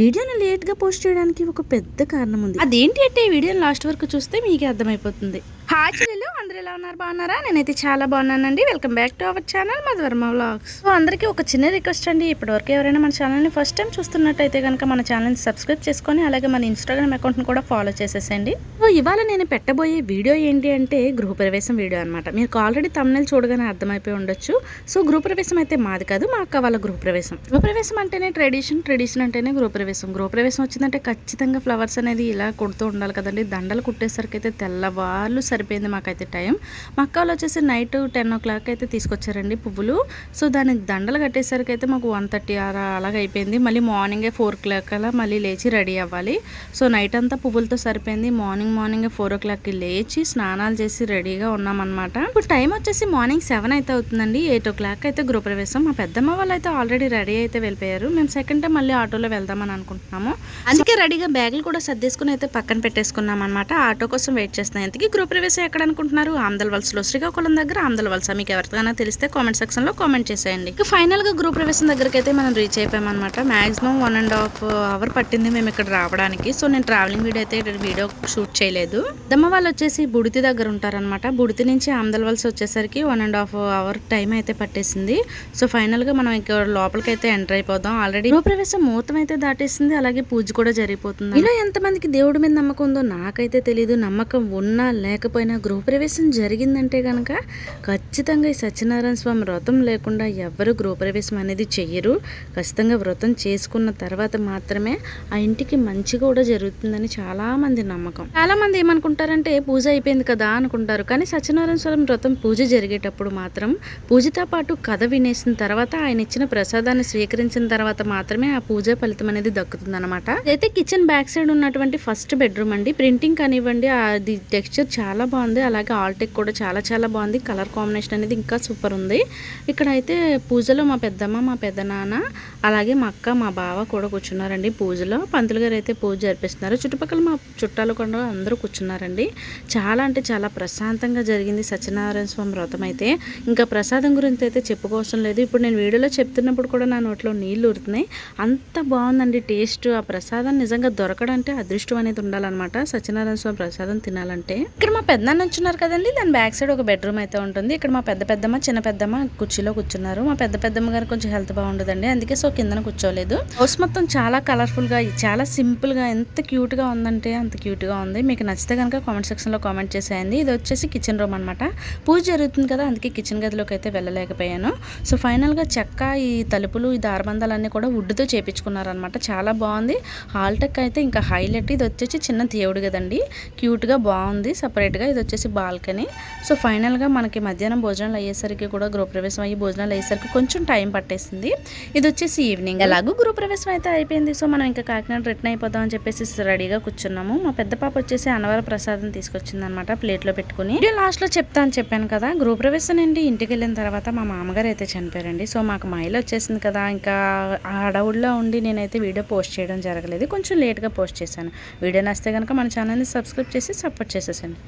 వీడియోని లేట్గా పోస్ట్ చేయడానికి ఒక పెద్ద కారణం ఉంది. అదేంటి అంటే ఈ వీడియోని లాస్ట్ వరకు చూస్తే మీకే అర్థమైపోతుంది. హాయ్ చెల్లెలు అందరూ ఎలా ఉన్నారు? బాగున్నారా? నేనైతే చాలా బాగున్నానండి. Welcome back to our channel Madhuvarma vlogs so అందరికీ ఒక చిన్న రిక్వెస్ట్ అండి. ఇప్పటివరకు ఎవరైనా మన ఛానల్ని ఫస్ట్ టైం చూస్తున్నట్టయితే కనుక మన ఛానల్ని సబ్స్క్రైబ్ చేసుకొని అలాగే మన ఇన్స్టాగ్రామ్ అకౌంట్ని కూడా ఫాలో చేసేసండి సో ఇవాళ నేను పెట్టబోయే వీడియో ఏంటి అంటే గృహప్రవేశం వీడియో అనమాట మీకు ఆల్రెడీ తమిళ చూడగానే అర్థమైపోయి ఉండొచ్చు. సో గృహప్రవేశం అయితే మాది కాదు మా అక్క వాళ్ళ గృహప్రవేశం. గృహప్రవేశం అంటేనే ట్రెడిషన్ ట్రెడిషన్ అంటేనే గృహప్రవేశం. గృహప్రవేశం వచ్చిందంటే ఖచ్చితంగా ఫ్లవర్స్ అనేది ఇలా కొడుతూ ఉండాలి కదండి. దండలు కుట్టేసరికి అయితే తెల్లవాళ్ళు సరిపోయింది మాకైతే టైం. మా అక్క వాళ్ళు వచ్చేసి నైట్ టెన్ ఓ క్లాక్ అయితే తీసుకొచ్చారండి పువ్వులు. సో దానికి దండలు కట్టేసరికి అయితే మాకు వన్ థర్టీ అలా అలాగ అయిపోయింది. మళ్ళీ మార్నింగే ఫోర్ క్లాక్ అలా మళ్ళీ లేచి రెడీ అవ్వాలి. సో నైట్ అంతా పువ్వులతో సరిపోయింది. మార్నింగ్ మార్నింగ్ ఫోర్ ఓ క్లాక్కి లేచి స్నానాలు చేసి రెడీగా ఉన్నామన్నమాట. ఇప్పుడు టైం వచ్చేసి మార్నింగ్ సెవెన్ అయితే అవుతుందండి. ఎయిట్ ఓ క్లాక్ అయితే గృహప్రవేశం. మా పెద్దమ్మ వాళ్ళు అయితే ఆల్రెడీ రెడీ అయితే వెళ్ళిపోయారు. మేము సెకండ్ టైం మళ్ళీ ఆటోలో వెళ్దామని అనుకుంటున్నాము. అందుకే రెడీగా బ్యాగులు కూడా సర్దేసుకుని అయితే పక్కన పెట్టేసుకున్నాం అనమాట ఆటో కోసం వెయిట్ చేస్తున్నాయి అందుకే గృహప్రవేశం ఎక్కడ అనుకుంటున్నారు? ఆంధ్ర వలసలో శ్రీకాకుళం దగ్గర. ఆంధ్ర వలస మీకు ఎవరికైనా తెలిస్తే కామెంట్ సెక్షన్లో కామెంట్ చేసేయండి. ఇక ఫైనల్గా ప్రవేశం దగ్గరికి అయితే మనం reach అయిపోయామన్నమాట. Maximum one and half hour పట్టింది మేము ఇక్కడ రావడానికి. సో నేను ట్రావెలింగ్ వీడియో అయితే వీడియో షూట్ చేయలేదు. దమ్మ వాళ్ళు వచ్చేసి బుడితి దగ్గర ఉంటారనమాట బుడితి నుంచి ఆంధ్ర వలస వచ్చేసరికి one and half hour time అయితే పట్టేసింది. సో ఫైనల్గా మనం ఇక్కడ లోపలికి అయితే ఎంటర్ అయిపోదాం ఆల్రెడీ గృహప్రవేశం ముహూర్తం అయితే దాటేసింది. అలాగే పూజ కూడా జరిగిపోతుంది ఇలా ఎంతమందికి దేవుడి మీద నమ్మకం ఉందో నాకైతే తెలియదు నమ్మకం ఉన్నా లేకపోయినా గృహప్రవేశం జరిగిందంటే కనుక ఖచ్చితంగా ఈ సత్యనారాయణ స్వామి వ్రతం లేకుండా ఎవరు గృహప్రవేశం అనేది చెయ్యరు. ఖచ్చితంగా వ్రతం చేసుకున్న తర్వాత మాత్రమే ఆ ఇంటికి మంచి కూడా జరుగుతుందని చాలామంది నమ్మకం. చాలామంది ఏమనుకుంటారంటే పూజ అయిపోయింది కదా అనుకుంటారు. కానీ సత్యనారాయణ స్వామి వ్రతం పూజ జరిగేటప్పుడు మాత్రం పూజతో పాటు కథ వినేసిన తర్వాత ఆయన ఇచ్చిన ప్రసాదాన్ని స్వీకరించిన తర్వాత మాత్రమే ఆ పూజ ఫలితం అనేది దక్కుతుంది అనమాట అయితే కిచెన్ బ్యాక్ సైడ్ ఉన్నటువంటి ఫస్ట్ బెడ్రూమ్ అండి. ప్రింటింగ్ కానివ్వండి అది టెక్స్చర్ చాలా బాగుంది. అలాగే ఆల్టెక్ కూడా చాలా చాలా బాగుంది. కలర్ కాంబినేషన్ అనేది ఇంకా సూపర్ ఉంది. ఇక్కడ అయితే పూజలో మా పెద్దమ్మ మా పెద్దనాన్న అలాగే మా అక్క మా బావ కూడా కూర్చున్నారండి పూజలో. పంతులు గారు అయితే పూజ జరిపిస్తున్నారు. చుట్టుపక్కల మా చుట్టాలు కూడా అందరూ కూర్చున్నారండి. చాలా అంటే చాలా ప్రశాంతంగా జరిగింది సత్యనారాయణ స్వామి వ్రతం అయితే. ఇంకా ప్రసాదం గురించి అయితే చెప్పుకోవసం లేదు. ఇప్పుడు నేను వీడియోలో చెప్తున్నప్పుడు కూడా నా నోట్లో నీళ్ళు ఉరుతున్నాయి అంత బాగుందండి టేస్ట్. ఆ ప్రసాదం నిజంగా దొరకడంటే అదృష్టం అనేది ఉండాలన్నమాట. సత్యనారాయణ స్వామి ప్రసాదం తినాలంటే. ఇక్కడ మా పెద్దనాన్న వచ్చున్నారు కదండి. దాని బ్యాక్ సైడ్ ఒక బెడ్రూమ్ అయితే ఉంటుంది. ఇక్కడ మా పెద్ద పెద్దమ్మ చిన్న పెద్దమ్మ కుర్చీలో కూర్చున్నారు. మా పెద్ద పెద్దమ్మ గారు కొంచెం హెల్త్ బాగుండదండి. అందుకే సో కిందన కూర్చోలేదు. హౌస్ మొత్తం చాలా కలర్ఫుల్గా చాలా సింపుల్గా ఎంత క్యూట్గా ఉందంటే అంత క్యూట్గా ఉంది. మీకు నచ్చితే కనుక కామెంట్ సెక్షన్లో కామెంట్ చేసేయండి. ఇది వచ్చేసి కిచెన్ రూమ్ అనమాట పూజ జరుగుతుంది కదా అందుకే కిచెన్ గదిలోకి అయితే వెళ్ళలేకపోయాను. సో ఫైనల్గా చెక్క ఈ తలుపులు ఈ దారబంధాలన్నీ కూడా వుడ్తో చేపించుకున్నారనమాట చాలా బాగుంది. హాల్టెక్ అయితే ఇంకా హైలైట్ ఇది వచ్చేసి చిన్న దేవుడు కదండి. క్యూట్గా బాగుంది. సపరేట్గా ఇది వచ్చేసి బాల్కనీ. సో ఫైనల్గా మనకి మధ్యాహ్నం భోజనాలు అయ్యేసరికి కూడా గృహప్రవేశం అయ్యి భోజనాలు అయ్యేసరికి కొంచెం టైం పట్టేసింది. ఇది వచ్చేసి ఈవినింగ్. ఎలాగో గృహప్రవేశం అయితే అయిపోయింది. సో మనం ఇంకా కాకినాడ రిటర్న్ అయిపోదాం అని చెప్పేసి రెడీగా కూర్చున్నాము. మా పెద్ద పాప వచ్చేసి అన్నవర ప్రసాదం తీసుకొచ్చింది అనమాట ప్లేట్లో పెట్టుకుని. వీడియో లాస్ట్లో చెప్తా అని చెప్పాను కదా గృహప్రవేశం నుండి ఇంటికి వెళ్ళిన తర్వాత మా మామగారు అయితే చనిపోయారండి. సో మాకు మైల్ వచ్చేసింది కదా. ఇంకా ఆ అడవుల్లో ఉండి నేనైతే వీడియో పోస్ట్ చేయడం జరగలేదు. కొంచెం లేట్గా పోస్ట్ చేశాను. వీడియో నచ్చితే కనుక మన ఛానల్ని సబ్స్క్రైబ్ చేసి సపోర్ట్ చేసేసండి